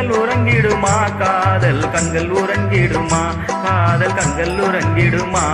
கண்கள் உறங்கிடுமா? காதல் கண்கள் உறங்கிடுமா? காதல் கண்கள் உறங்கிடுமா?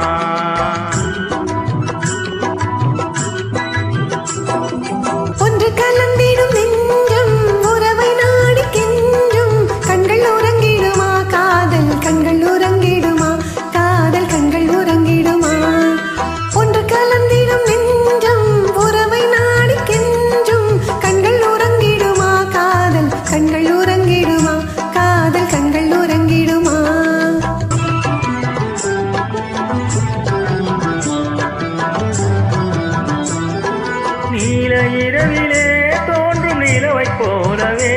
போலவே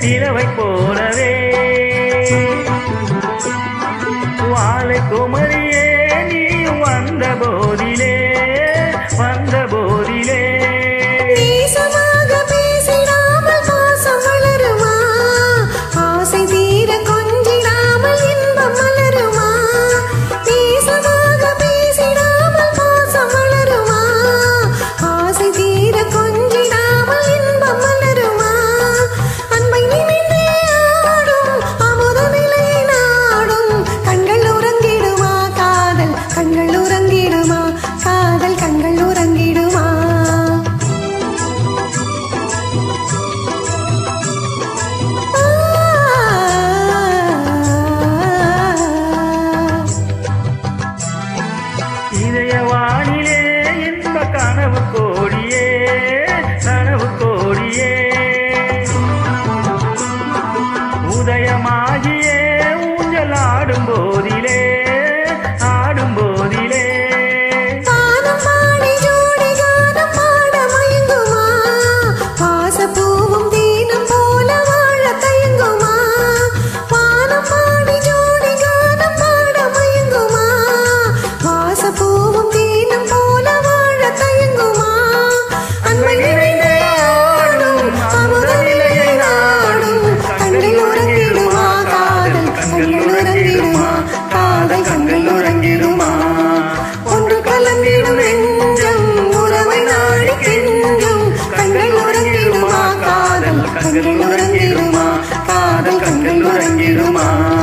நிலவைப் போலவே கண்கள் உறங்கிடுமா? காதல் கண்கள் உறங்கிடுமா?